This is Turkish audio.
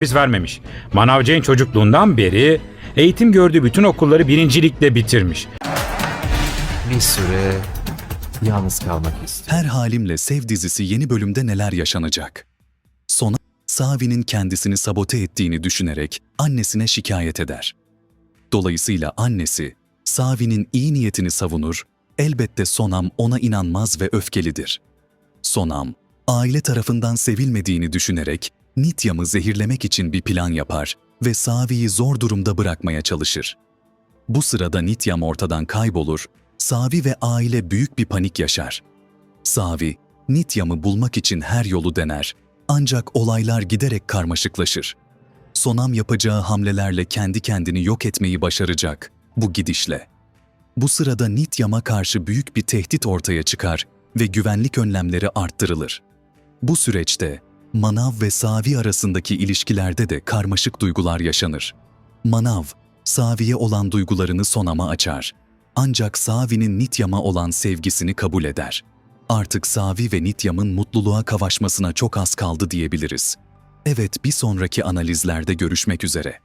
biz vermemiş. Manav Jane çocukluğundan beri eğitim gördüğü bütün okulları birincilikle bitirmiş. Bir süre yalnız kalmak istiyorum. Her Halimle Sev dizisi yeni bölümde neler yaşanacak? Sona Savi'nin kendisini sabote ettiğini düşünerek annesine şikayet eder. Dolayısıyla annesi Savi'nin iyi niyetini savunur, elbette Sonam ona inanmaz ve öfkelidir. Sonam, aile tarafından sevilmediğini düşünerek Nityam'ı zehirlemek için bir plan yapar ve Savi'yi zor durumda bırakmaya çalışır. Bu sırada Nityam ortadan kaybolur, Savi ve aile büyük bir panik yaşar. Savi, Nityam'ı bulmak için her yolu dener. Ancak olaylar giderek karmaşıklaşır. Sonam yapacağı hamlelerle kendi kendini yok etmeyi başaracak bu gidişle. Bu sırada Nityam'a karşı büyük bir tehdit ortaya çıkar ve güvenlik önlemleri arttırılır. Bu süreçte Manav ve Savi arasındaki ilişkilerde de karmaşık duygular yaşanır. Manav, Savi'ye olan duygularını Sonam'a açar. Ancak Savi'nin Nityam'a olan sevgisini kabul eder. Artık Savi ve Nityam'ın mutluluğa kavuşmasına çok az kaldı diyebiliriz. Evet, bir sonraki analizlerde görüşmek üzere.